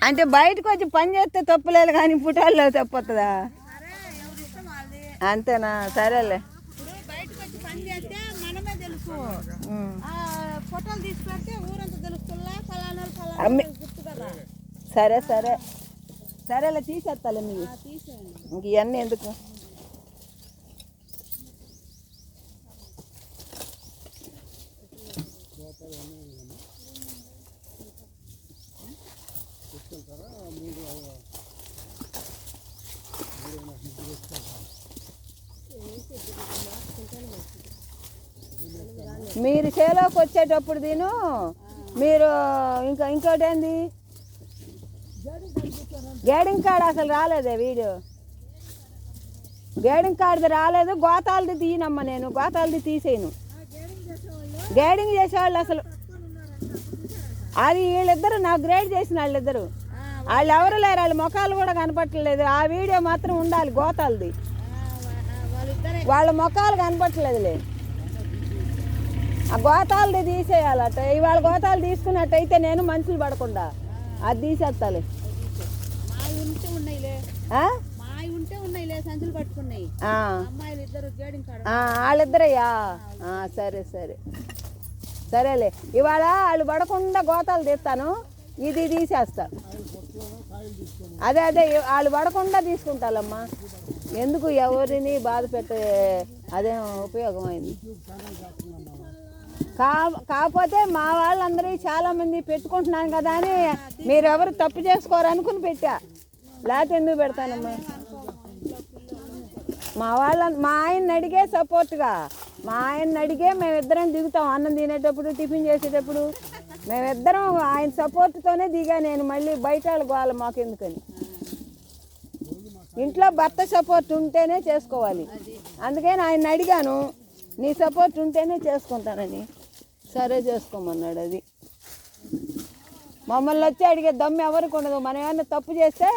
అంటే బయటకు వచ్చి పని చేస్తే తప్పులేదు కానీ పుట్టాల్లో తప్పొస్తుందా అంతేనా? సరేలే. సరే సరే. సరేలే తీసేస్తాలే మీకు ఇంక ఇవన్నీ ఎందుకు? మీరు చేలోకి వచ్చేటప్పుడు దీను మీరు ఇంకా ఇంకోటి ఏంది? గేడింగ్ కార్డ్ అసలు రాలేదే వీడియో గేడింగ్ కార్డు రాలేదు. గోతాలది తీయనమ్మా నేను. గోతాలది తీసేయను. గైడింగ్ చేసేవాళ్ళు అసలు అది వీళ్ళిద్దరు నా గ్రేడ్ చేసిన వాళ్ళిద్దరు. వాళ్ళు ఎవరు లేరు. వాళ్ళ ముఖాలు కూడా కనపట్టలేదు. ఆ వీడియో మాత్రం ఉండాలి గోతాలది. వాళ్ళ ముఖాలు కనపట్టలేదులే. ఆ గోతాలది తీసేయాలట. ఇవాళ గోతాలు తీసుకున్నట్టయితే నేను మనుషులు పడకుండా. అది తీసేస్తాలే. వాళ్ళిద్దరయ్యా? సరే సరే. సరేలే. ఇవాళ వాళ్ళు పడకుండా గోతాలు తీస్తాను. ఇది తీసేస్తా. అదే అదే. వాళ్ళు పడకుండా తీసుకుంటాలమ్మా. ఎందుకు ఎవరిని బాధ పెట్టే అదేం ఉపయోగమైంది? కా కాకపోతే మా వాళ్ళందరూ చాలామంది పెట్టుకుంటున్నాను కదా అని మీరెవరు తప్పు చేసుకోరు అనుకుని పెట్టా. లేకపోతే ఎందుకు పెడతానమ్మా? మా వాళ్ళ మా ఆయన అడిగే సపోర్ట్గా. మా ఆయన అడిగే మేమిద్దరం దిగుతాం. అన్నం తినేటప్పుడు టిఫిన్ చేసేటప్పుడు. మేమిద్దరం ఆయన సపోర్ట్తోనే దిగా నేను మళ్ళీ బయట వాళ్ళ గోల మాకు ఎందుకని ఇంట్లో భర్త సపోర్ట్ ఉంటేనే చేసుకోవాలి. అందుకని ఆయన అడిగాను నీ సపోర్ట్ ఉంటేనే చేసుకుంటానని. సరే చేసుకోమన్నాడు అది. మమ్మల్ని వచ్చి అడిగే దమ్ము ఎవరికి ఉండదు. మనం ఏమైనా తప్పు చేస్తే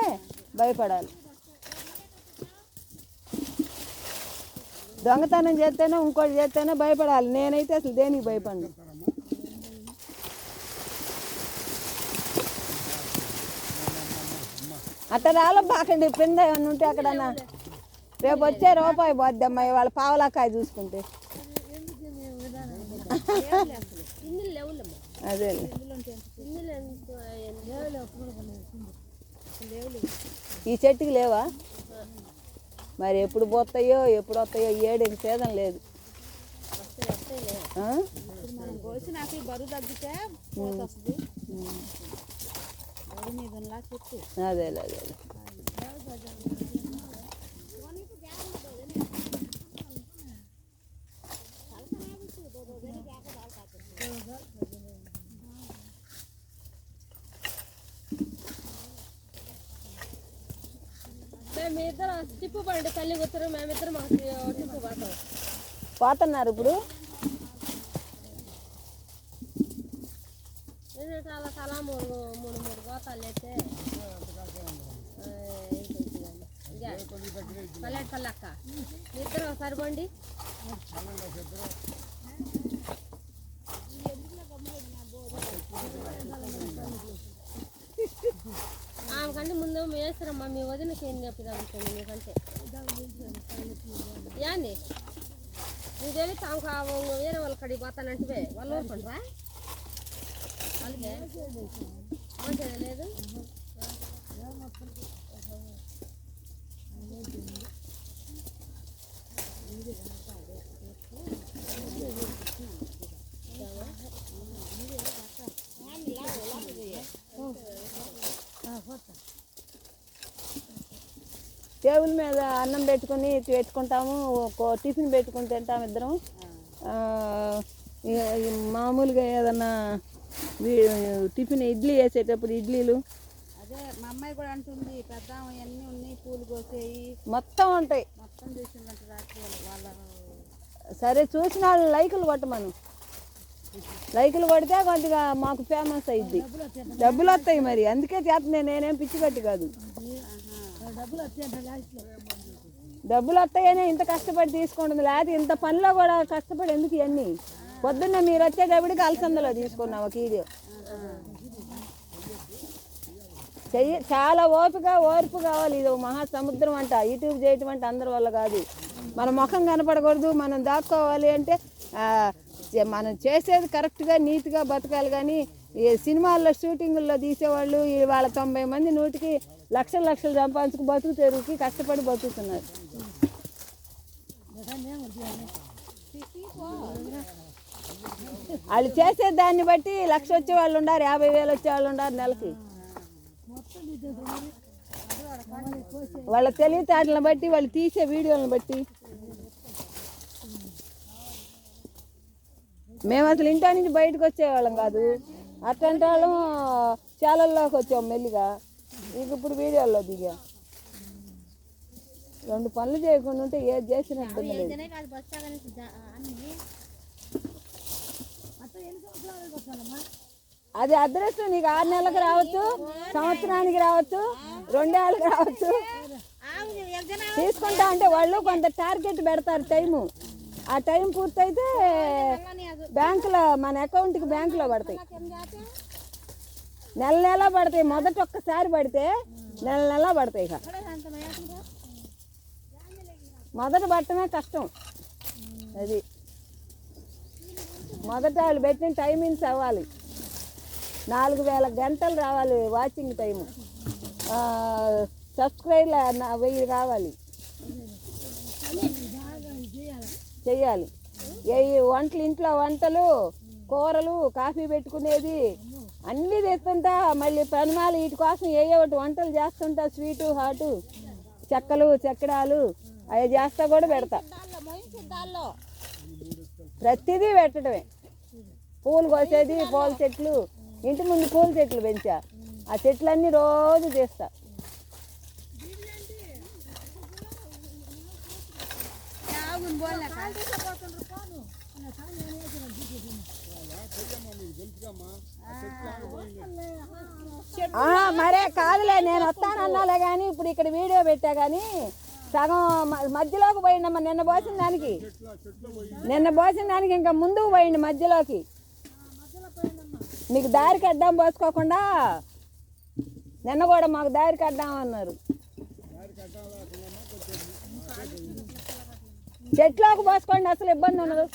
భయపడాలి. దొంగతనం చేస్తేనే ఇంకోటి చేస్తేనే భయపడాలి. నేనైతే అసలు దేనికి భయపడను. అట్ట రాలో బాకండి. పింద ఏమన్నా ఉంటే అక్కడన్నా. రేపు వచ్చే రూపాయి పోద్ది వాళ్ళ పావలాకాయ చూసుకుంటే. అదే ఈ చెట్టుకి లేవా? మరి ఎప్పుడు పోతాయో ఎప్పుడు వస్తాయో ఏడు ఇంక సీజన్ లేదు. ఆ? మనం మేమిద్దరం టిప్పు పండి తల్లి కూతురు మేమిద్దరం మాకు టిప్పు పోతున్నారు ఇప్పుడు? ఏంటంటే అలా తలా మూడు మూడు మూడు గోతాలు అయితే ఇద్దరు సరిపోండి ఆమె కంటే ముందు వేస్తారమ్మా మీ వదినకి ఏం అనుకోండి మీకంటే? ఏంది నువ్వు తెలిసి ఆమె కా- వేరే వాళ్ళ కడిగి పోతానంటే వాళ్ళు ఊరుకుంటారా? వాళ్ళకే? మంచిగా లేదు? టేబుల్ మీద అన్నం పెట్టుకుని పెట్టుకుంటాము టిఫిన్ పెట్టుకుని తింటాం ఇద్దరం. మామూలుగా ఏదన్నా టిఫిన్ ఇడ్లీ వేసేటప్పుడు ఇడ్లీలు. అదే మా అమ్మాయి కూడా అంటుంది పెద్ద అన్నీ ఉన్నాయి పూలు కోసేయి. మొత్తం ఉంటాయి. మొత్తం చేసిందంట రాత్రి వాళ్ళ సరే చూసిన వాళ్ళు లైకులు కొట్టమను. లైకులు కొడితే కొద్దిగా మాకు ఫేమస్ అయింది డబ్బులు వస్తాయి మరి. అందుకే చేస్తున్నాను నేనేం పిచ్చి కట్టి కాదు డబ్బులు వస్తాయనే ఇంత కష్టపడి తీసుకుంటుంది. లేకపోతే ఇంత పనిలో కూడా కష్టపడి ఎందుకు ఇవన్నీ? పొద్దున్న మీరు వచ్చేటప్పటికి అలసందలో తీసుకున్నాం ఒక ఇది. చెయ్యి చాలా ఓపిక ఓర్పు కావాలి. ఇది ఒక మహాసముద్రం అంట. యూట్యూబ్ చేయటం అంటే అందరి వల్ల కాదు. మన ముఖం కనపడకూడదు. మనం దాక్కోవాలి అంటే చే- మనం చేసేది కరెక్ట్గా నీట్గా బతకాలి. కానీ ఈ సినిమాల్లో షూటింగుల్లో తీసేవాళ్ళు వాళ్ళ తొంభై మంది నూటికి లక్షలు లక్షలు సంపాదించుకు బతుకు తెరువుకి కష్టపడి బతుకుతున్నారు. వాళ్ళు చేసే దాన్ని బట్టి లక్ష వచ్చే వాళ్ళు ఉండారు యాభై వేలు వచ్చే వాళ్ళు ఉండారు నెలకి. వాళ్ళ తెలివితేటలను బట్టి వాళ్ళు తీసే వీడియోలను బట్టి. మేము అసలు ఇంట్లో నుంచి బయటకు వచ్చేవాళ్ళం కాదు. అట్లాంటి వాళ్ళం చాలల్లోకి వచ్చాం మెల్లిగా. ఇక ఇప్పుడు వీడియోల్లో దిగా. రెండు పనులు చేయకుండా ఉంటే ఏది చేసినా ఇబ్బంది లేదు. అది అదృష్టం నీకు ఆరు నెలలకు రావచ్చు సంవత్సరానికి రావచ్చు రెండేళ్ళకి రావచ్చు. తీసుకుంటా అంటే వాళ్ళు కొంత టార్గెట్ పెడతారు టైము. ఆ టైం పూర్తయితే బ్యాంకులో మన అకౌంట్కి బ్యాంకులో పడతాయి. నెల నెల పడతాయి మొదట ఒక్కసారి పడితే నెల నెల పడతాయి ఇక. మొదట పట్టమే కష్టం. అది. మొదట వాళ్ళు పెట్టిన టైమింగ్స్ అవ్వాలి. నాలుగు వేల గంటలు రావాలి వాచింగ్ టైము సబ్స్క్రైబ్ వెయ్యి కావాలి చెయ్యాలి. ఏ వంటలు ఇంట్లో వంటలు కూరలు కాఫీ పెట్టుకునేది అన్నీ తెస్తుంటా మళ్ళీ పనిమాలు వీటి కోసం ఏ ఒకటి వంటలు చేస్తుంటా స్వీటు హాటు చెక్కలు చెక్కడాలు అవి చేస్తా కూడా పెడతా. ప్రతిదీ పెట్టడమే. పూలు కోసేది పూల చెట్లు ఇంటి ముందు పూల చెట్లు పెంచా. ఆ చెట్లన్నీ రోజు చేస్తా. మరే కాదులే నేను వస్తానన్నాలే కానీ ఇప్పుడు ఇక్కడ వీడియో పెట్టా కానీ సగం మధ్యలోకి పోయిండమ్మా నిన్న పోసిన దానికి. నిన్న పోసిన దానికి ఇంకా ముందుకు పోయిండు మధ్యలోకి. మీకు దారికి అడ్డం పోసుకోకుండా నిన్న కూడా మాకు దారికి అడ్డాం అన్నారు. చెట్లోకి పోసుకోండి అసలు ఇబ్బంది ఉండదు.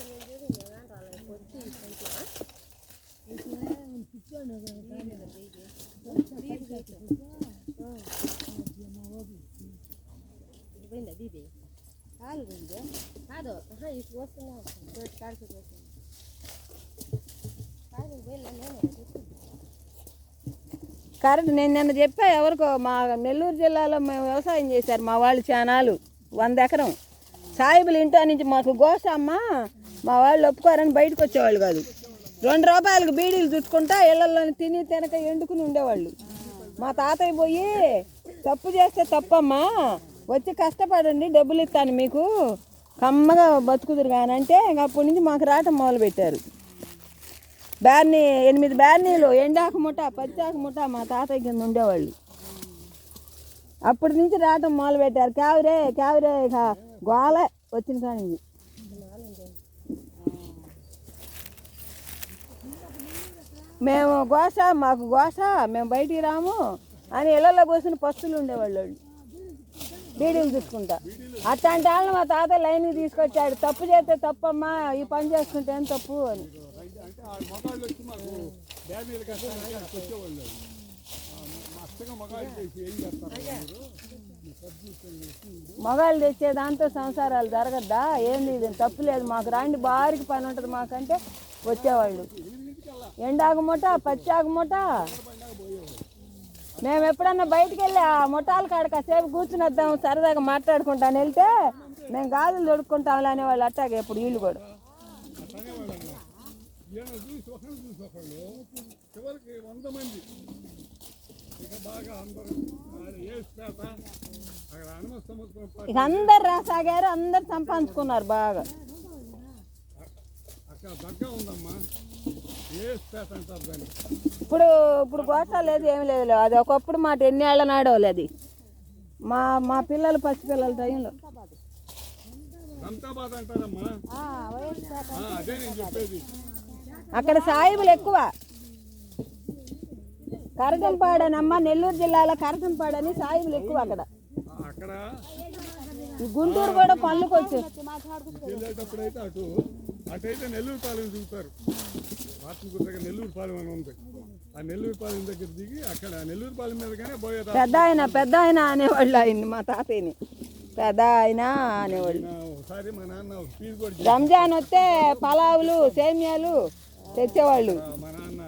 పోయిందా కాదు పోయినా నేను నేను నిన్న చెప్పా ఎవరికో మా నెల్లూరు జిల్లాలో మేము వ్యవసాయం చేశారు మా వాళ్ళు చానాలు వంద ఎకరం. సాయిబులు ఇంటా నుంచి మాకు గోస అమ్మ మా వాళ్ళు ఒప్పుకోరని బయటకు వచ్చేవాళ్ళు కాదు. రెండు రూపాయలకు బీడీలు చుట్టుకుంటా ఇళ్ళలో తిని తినక ఎండుకుని ఉండేవాళ్ళు. మా తాతయ్య పోయి తప్పు చేస్తే తప్పమ్మా వచ్చి కష్టపడండి డబ్బులు ఇస్తాను మీకు. కమ్మగా బతుకుదురు కానీ అంటే అప్పటి నుంచి మాకు రావటం మొదలు పెట్టారు బ్యార్నీ ఎనిమిది బ్యార్నీలు ఎండాకు ముఠ పచ్చాకు ముఠ మా తాతయ్య కింద ఉండేవాళ్ళు. అప్పటి నుంచి రావటం మొదలు పెట్టారు కావిరే ఇక గోల వచ్చిన కానీ మేము గోస మాకు గోస మేము బయటికి రాము అని ఇళ్ళల్లో కూర్చుని పస్తులు ఉండేవాళ్ళు బీడీలు చూసుకుంటా. అట్లాంటి వాళ్ళని మా తాత లైన్కి తీసుకొచ్చాడు. తప్పు చేస్తే తప్పమ్మా ఈ పని చేసుకుంటే ఏం తప్పు అని. మొగాళ్ళు మగాళ్ళు తెచ్చే దాంతో సంసారాలు జరగద్దా? ఏంది ఇది తప్పు లేదు. మాకు రాండి బారికి పని ఉంటుంది మాకంటే వచ్చేవాళ్ళు. ఎండాకు ముఠ పచ్చాకు ముఠ మేము ఎప్పుడన్నా బయటికి వెళ్ళి ఆ ముఠాల కాడ కాసేపు కూర్చుని వద్దాం సరదాగా మాట్లాడుకుంటాను వెళ్తే మేము గాజులు దొడుక్కుంటాంలే అనేవాళ్ళు అట్టాగే ఇప్పుడు వీళ్ళు కూడా. ఇక అందరూ అందరు రాసాగారు అందరు సంపాదించుకున్నారు బాగా. అక్కడ దగ్గర ఉందమ్మా. ఇప్పుడు ఇప్పుడు గోస లేదు ఏమి లేదు అది ఒకప్పుడు మాట ఎన్ని ఏళ్ళ నాడోలే అది. మా మా పిల్లలు టైంలో. అదే నేను చెప్పేది. అక్కడ సాయిబులు ఎక్కువ. కరజంపాడనమ్మ నెల్లూరు జిల్లాలో కరజంపాడని సాయిబులు ఎక్కువ అక్కడ. గుంటూరు కూడా పనులకు వచ్చి వెళ్ళేటప్పుడు అయితే అటు అటైతే నెల్లూరు పాలెం దగ్గర నెల్లూరు పాలెం అని ఉంది. ఆ నెల్లూరు పాలెం దగ్గర దిగి అక్కడ నెల్లూరు పాలెం మీదగానే పోయేదా పెద్ద ఆయన పెద్ద ఆయన అనేవాళ్ళు ఆయన్ని మా తాతయ్యని. పెద్ద ఆయన అనేవాళ్ళు. ఒకసారి మా నాన్న కూడా రంజాన్ వస్తే పలావులు సేమియాలు తెచ్చేవాళ్ళు. మా నాన్న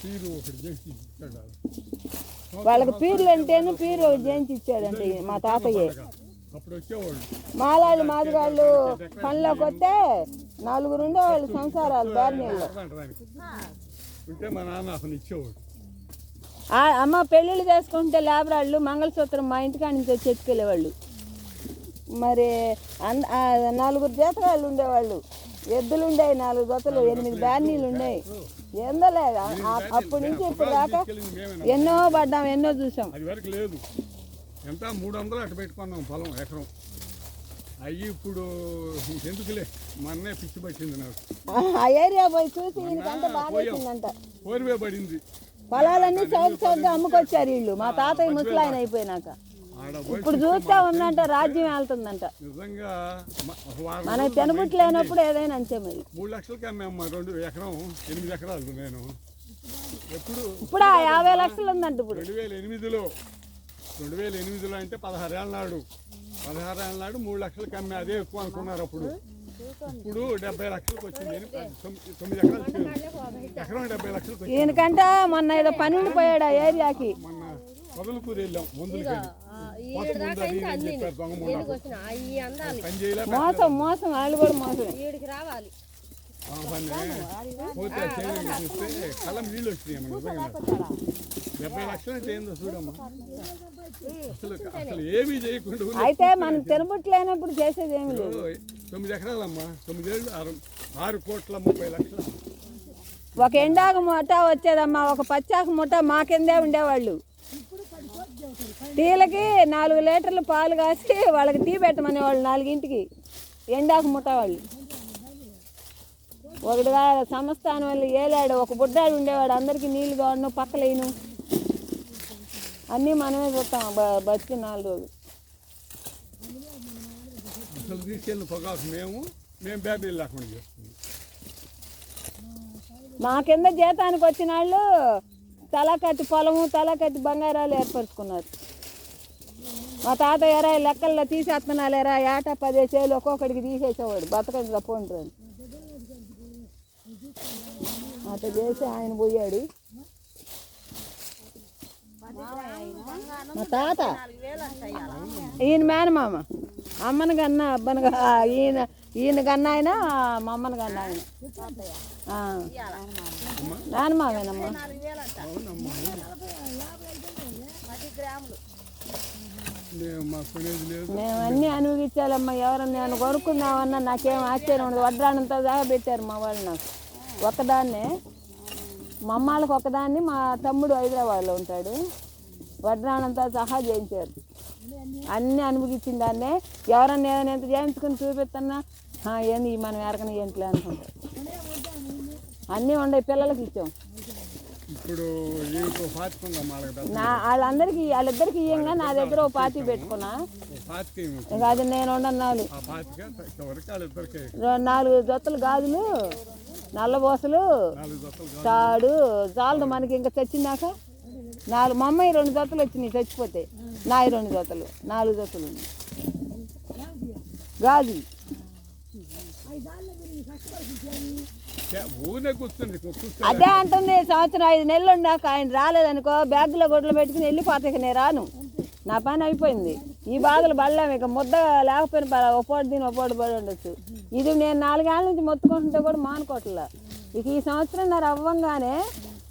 పీరు ఒకటి చేసి ఇచ్చాడు. వాళ్ళకి పీర్లు అంటేను పీరు ఒకటి చేయించి ఇచ్చాడంటే మా తాతయ్య. మాలాళ్ళు మాదిగాళ్ళు పనిలోకి వస్తే నలుగురు ఉండేవాళ్ళు సంసారాలు బేరనీళ్ళు అమ్మ పెళ్ళిళ్ళు చేసుకుంటే లేబరాళ్ళు మంగళసూత్రం మా ఇంటికాడ నుంచి వచ్చి ఎత్తుకెళ్ళేవాళ్ళు. మరి ఆ నలుగురు జీతగాళ్ళు ఉండేవాళ్ళు. ఎద్దులు ఉండేవి నాలుగు జతలు ఎనిమిది బ్యానీలు ఉండేవి ఏందో లేదు ఆ- ఆ- అప్పటి నుంచి ఇప్పుడు దాకా ఎన్నో పడ్డాం ఎన్నో చూసాం. అది ఎంత? మూడు వందలు అటు పెట్టుకున్నాం పొలం ఎకరం. అయ్యి ఇప్పుడు ఎందుకులే? మొన్నే పిచ్చి పట్టింది నాకు. కోరివే పడింది. పొలాలన్నీ చౌక చౌకగా అమ్ముకొచ్చారు వీళ్ళు. మా తాతయ్య ముసలాయన అయిపోయినాక. ఇప్పుడు చూస్తే ఉందంట రాజ్యం వెళ్తుందంట నిజంగా మనకి తినబుట్టు లేనప్పుడు ఏదైనా అంతే మరి. మూడు లక్షలకి అమ్మామ్మా రెండు ఎకరం ఎనిమిది ఎకరాలు నేను. ఎప్పుడు? ఇప్పుడు యాభై లక్షలు ఉందంట ఇప్పుడు. రెండు వేల ఎనిమిదిలో. రెండు వేల ఎనిమిదిలో అంటే పదహారు ఏళ్ళ నాడు. పదహారు ఏళ్ళ నాడు మూడు లక్షలకి అమ్మే అదే ఎక్కువ అనుకున్నారు అప్పుడు. ఇప్పుడు డెబ్బై లక్షలకు వచ్చింది తొమ్మిది ఎకరాలు. ఎకరం డెబ్బై లక్షలకు వచ్చింది. ఈయనకంట మొన్న ఏదో పని ఉండిపోయాడు ఆ ఏరియాకి. మొన్న పొదలకూరు వెళ్ళాం మందులకి మోసం మోసం వాళ్ళు కూడా ఈడికి రావాలి. పోతే కళ్ళం నీళ్ళు వచ్చినాయి డెబ్బై లక్షలు అంటే ఏందో చూడమ్మా. అసలు అసలు ఏమీ చేయకుండా ఊరికే అయితే మనం తినబుట్టు లేనప్పుడు చేసేది ఏమి లేదు. తొమ్మిది ఎకరాలమ్మా. తొమ్మిదేళ్ళు ఆరు ఆరు కోట్ల ముప్పై లక్షలు. ఒక ఎండాక ముఠ వచ్చేదమ్మా. ఒక పచ్చాక ముఠ మా కిందే ఉండేవాళ్ళు. టీలకి నాలుగు లీటర్లు పాలు కాసి వాళ్ళకి టీ పెట్టమనేవాళ్ళు నాలుగింటికి. ఎండాక ముఠ వాళ్ళు. ఒకటిగా సంస్థానం వాళ్ళు ఏలాడు ఒక బుడ్డాడు ఉండేవాడు. అందరికీ నీళ్ళు కావడం పక్కలేను. అన్నీ మనమే చూస్తాం బ- బతికి నాలుగు రోజులు. అసలు తీసుకెళ్ళిన పొగాకు మేము మేము బ్యాటరీ లేకుండా చేస్తున్నాం. మా కింద జీతానికి వచ్చిన వాళ్ళు తల కట్టి పొలము తల కట్టి బంగారాలు ఏర్పరచుకున్నారు. మా తాత ఎరా లెక్కల్లో తీసేస్తున్నాను ఎరా ఏటా పదే చేలు ఒక్కొక్కడికి తీసేసేవాడు. బతకండి తప్పంటారు అట్లా చేసి ఆయన పోయాడు. మా తాత? ఈయన మేనమామ అమ్మని కన్నా అబ్బని ఈయన ఈయన కన్నా ఆయన మా అమ్మని కన్నా ఆయన ఆ. నానమావేనమ్మా మేము అన్నీ అనుభవించాలమ్మా. ఎవరన్నా నేను కొనుక్కుందామన్నా నాకేం ఆశ్చర్యం ఉండదు. వడ్రానంతా దాకా పెట్టారు మా వాళ్ళు నాకు. ఒకదాన్నే మా అమ్మాళ్ళకి ఒకదాన్ని మా తమ్ముడు హైదరాబాద్లో ఉంటాడు. వడ్రానంతా సహా చేయించారు అన్నీ అనుభవించిన దాన్నే ఎవరన్నా ఏదైనా ఎంత చేయించుకుని చూపిస్తున్నా "ఆ, ఏంది మనం ఎరకని ఏంటిలే అనుకుంటారు. అన్నీ ఉండే పిల్లలకి ఇచ్చాం. ఇప్పుడు నా వాళ్ళందరికీ వాళ్ళిద్దరికి ఇయ్యంగా నా దగ్గర ఓ పాతి పెట్టుకున్నా. అది నేను వాళ్ళిద్దరికి. రెండు నాలుగు జొత్తలు గాజులు నల్లబోసలు నాలుగు జతలు కాదు. తాడు చాలదు మనకి ఇంకా తెచ్చినాక నాలుగు మా అమ్మాయి రెండు జొత్తలు వచ్చినాయి చచ్చిపోతే. నాయి రెండు జొత్తలు నాలుగు జొత్తలు ఉన్నాయి. కూర్చుంటే అదే అంటుంది సంవత్సరం ఐదు నెలలు ఉండాక ఆయన రాలేదనుకో బ్యాగులో గుడ్లు పెట్టుకుని వెళ్ళిపోతాయి ఇక నేను రాను. నా పని అయిపోయింది. ఈ బాధలు పడలేము ఇక ముద్ద లేకపోయిన పర్వాలేదు. ఒక పూట దీని ఒక పూట పడి ఉండొచ్చు. ఇది నేను నాలుగేళ్ళ నుంచి మొత్తుకుంటుంటే కూడా మానుకోవట్లా. ఇక ఈ సంవత్సరం నా అవ్వంగానే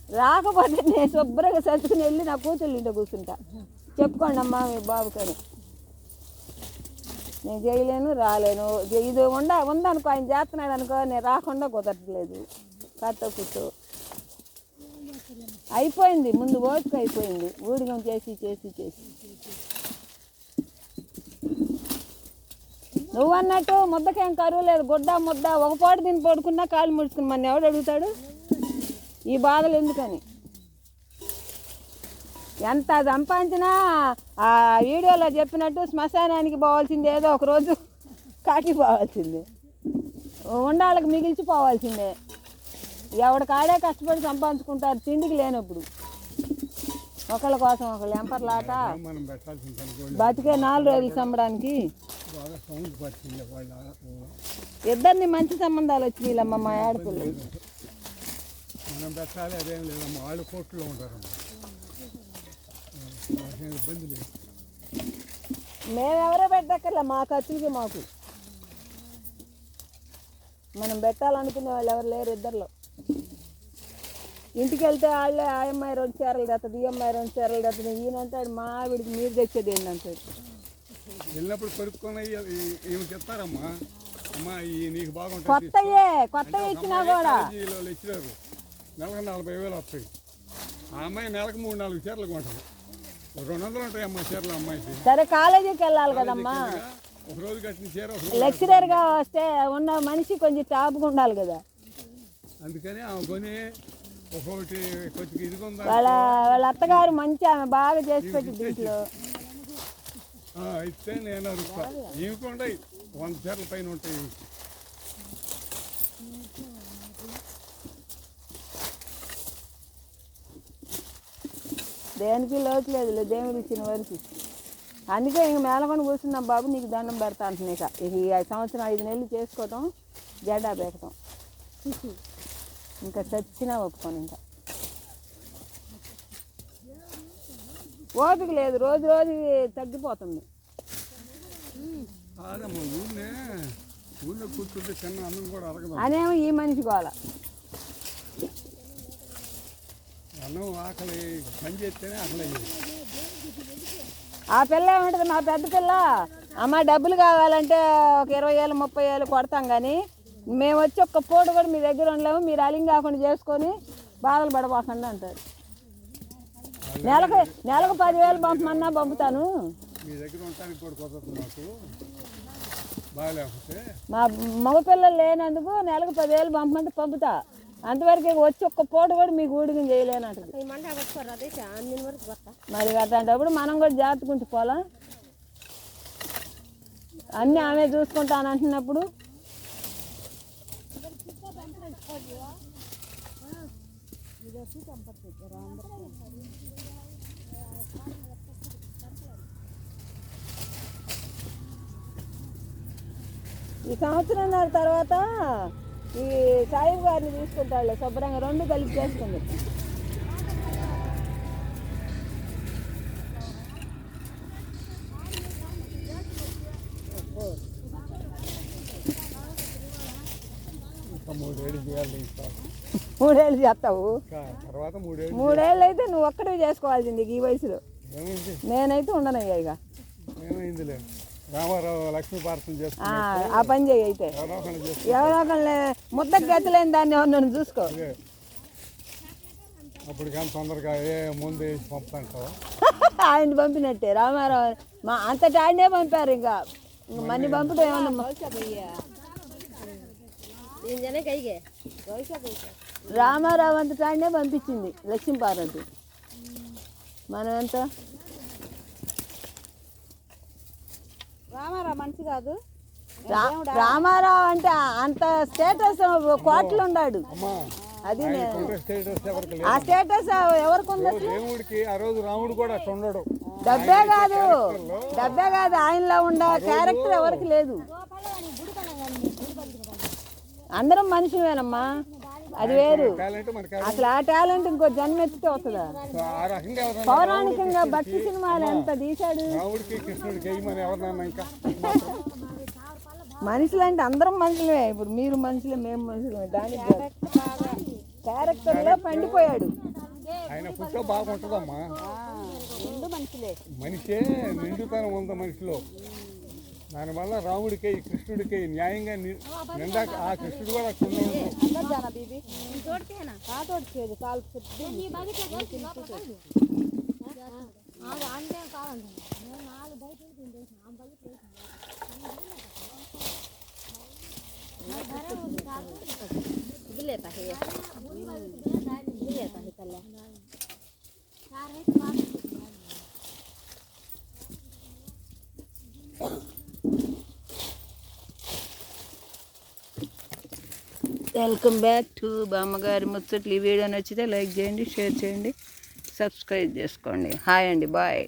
రాకపోతే నేను శుభ్రంగా సర్దుకుని వెళ్ళి నా కూతుళ్ళు ఇంట్లో కూర్చుంటా. చెప్పుకోండి అమ్మా మీ బాబుకని. నేను చేయలేను రాలేను. ఇది ఉండ ఉందనుకో ఆయన చేస్తున్నాడు అనుకో నేను రాకుండా కుదరట్లేదు. కట్ట కూర్చో అయిపోయింది ముందు ఓపిక అయిపోయింది. ఊడిగం చేసి చేసి చేసి. నువ్వు అన్నట్టు ముద్దకేం కరువు లేదు. గుడ్డ ముద్ద ఒక పూట దీన్ని పడుకున్నా కాలు ముడుచుకుని మన ఎవడు అడుగుతాడు? ఈ బాధలు ఎందుకని? ఎంత సంపాదించినా ఆ వీడియోలో చెప్పినట్టు శ్మశానానికి పోవాల్సిందే ఏదో ఒక రోజు కాటికి పోవాల్సిందే. ఉండాళ్ళకి మిగిల్చిపోవాల్సిందే ఎవడి కాడే కష్టపడి సంపాదించుకుంటారు తిండికి లేనప్పుడు. ఒకళ్ళ కోసం ఒకళ్ళు ఎంపర్లాట. బతికే నాలుగు రోజులు వాళ్ళ ఇద్దరిని మంచి సంబంధాలు వచ్చినాయిలమ్మ మా ఆడపిల్లలు మనం పెట్టాలి అదేం లేదమ్మా వాళ్ళు కోర్టులో ఉంటారమ్మా ఇబ్బంది లేదు. మేమెవరో పెట్టక్కర్లే మా ఖర్చులకి మాకు. మనం పెట్టాలనుకునే వాళ్ళు ఎవరు లేరు ఇద్దరిలో. ఇంటికి వెళ్తే వాళ్ళే ఆ అమ్మాయి రెండు చీరలు తెస్తుంది ఈ అమ్మాయి రెండు చీరలు తెస్తుంది ఈయన అంటాడు మా ఆవిడికి మీరు తెచ్చేది ఏంటంటాడు వెళ్ళినప్పుడు కొనుక్కొని ఈమెకి ఇస్తారమ్మా అమ్మా ఈ నీకు బాగుంటుంది కొత్తయే కొత్తవి ఇచ్చినా కూడా. నెలకు నలభై వేలు వస్తాయి. ఆ అమ్మాయి నెలకు మూడు నాలుగు చీరలు కొంటారు రెండు వందలు ఉంటాయి అమ్మ చీరలు అమ్మాయికి. సరే కాలేజీకి వెళ్ళాలి కదమ్మా. ఒక రోజు కట్టిన చీర లెక్చరర్గా వస్తే ఉన్న మనిషి కొంచెం టాప్గా ఉండాలి కదా. అందుకని ఆమె కొని ఒక్కొక్కటి కొంచెం ఇదిగుందా వాళ్ళ వాళ్ళ అత్తగారు మంచి ఆమె బాగా చేసి పెట్టింది ఇంట్లో అయితే నేను అడుగుతా ఈమెకు ఉంటాయి వంద చీరల పైన ఉంటాయి. దేనికి లోటు లేదు దేవుడు ఇచ్చిన వరకు. అందుకే ఇంక మేలకొని కూర్చున్నాం బాబు నీకు దండం పెడతా అంటున్నా ఇక. ఈ ఐదు సంవత్సరం ఐదు నెలలు చేసుకోవటం జెండా పెట్టడం ఇంకా చచ్చినా ఒప్పుకోను ఇంకా. ఓపిక లేదు రోజు రోజు తగ్గిపోతుంది. కాదమ్మా ఊళ్ళే ఊళ్ళో కూర్చుంటే చిన్న అన్నం కూడా అరగదు. అనేమో ఈ మనిషి గోల. అన్నం ఆకలి పని చేస్తేనే ఆకలి ఆ పిల్ల ఏమంటుంది? మా పెద్ద పిల్ల అమ్మ డబ్బులు కావాలంటే ఒక ఇరవై ఏళ్ళు ముప్పై ఏళ్ళు కొడతాం కానీ మేము వచ్చి ఒక్క పూట కూడా మీ దగ్గర ఉండలేము మీరు అలింగ్ కాకుండా చేసుకొని బాధలు పడబోకండి అంటారు. నెలకు నెలకు పదివేలు పంపమన్నా పంపుతాను. మీ దగ్గర ఉండటానికి కూడా కుదరదు మాకు. బాగాలేకపోతే మా మగపిల్లలు లేనందుకు నెలకు పదివేలు పంపమంటే పంపుతా. అంతవరకు వచ్చి ఒక్క పూట కూడా మీకు వరకు కొత్త మరి అట్లాంటప్పుడు మనం కూడా జాగ్రత్తగా ఉంచుకోవాలా అన్నీ ఆమె చూసుకుంటాను అంటున్నప్పుడు. ఈ సంవత్సరం తర్వాత ఈ సాయిబు గారిని తీసుకుంటాడులే శుభ్రంగా రెండు కలిపి చేసుకుంది. ఇంకా మూడేళ్ళు చేస్తావు? మూడేళ్ళు అయితే నువ్వు ఒక్కడే చేసుకోవాల్సింది ఈ వయసులో. నేనైతే ఉండనయ్యా ఇక రామారావు లక్ష్మీ పార్సల్ ఆ, పని చేయి అయితే. ఎవరో ఒకళ్ళని ముద్దకు గెత్తలేని దాన్ని నన్ను చూసుకో. అదే. అప్పుడు కానీ తొందరగా ఏ ముందు వేసి పంపుతాంటావా? ఆయన పంపినట్టే. రామారావు మా అంతటి ఆయనే పంపారు ఇంకా. మన్ని పంపడం ఏమన్నా కైగే రామారావు అంతటి ఆయనే పంపించింది లక్ష్మీపార్వతి మనం ఎంత రామారా మంచి కాదు. రా- రామారావు అంటే అంత స్టేటస్ కోట్లు ఉన్నాడు. అమ్మా అది ఆ స్టేటస్ ఎవరికి ఉంది? దేవుడికి ఆ రోజు రాముడు కూడా ఉండడు. డబ్బే కాదు. డబ్బే కాదు ఆయనలో ఉండే క్యారెక్టర్ ఎవరికి లేదు. అందరం మనుషులేనమ్మా అది వేరు. అసలు ఆ టాలెంట్ ఇంకో జన్మ ఎత్తితే వస్తుందా? పౌరాణికంగా భక్తి సినిమాలు ఎంత తీశాడు? మనుషులు అంటే అందరం మనుషులే ఇప్పుడు మీరు మనుషులే మేము మనుషులే దానికి క్యారెక్టర్లో పండిపోయాడు. ఆయన బాగుంటుందమ్మా. మనిషే నిండుతనం ఉంది మనిషిలో. దానివల్ల రాముడికి కృష్ణుడికి న్యాయంగా ని- నిండా ఆ కృష్ణుడు కూడా అట్లా ఉండడు. అందరు వెల్కమ్ బ్యాక్ టు బామ్మగారి ముచ్చట్లు. ఈ వీడియో నచ్చితే లైక్ చేయండి షేర్ చేయండి సబ్స్క్రైబ్ చేసుకోండి. హాయ్ అండి బాయ్.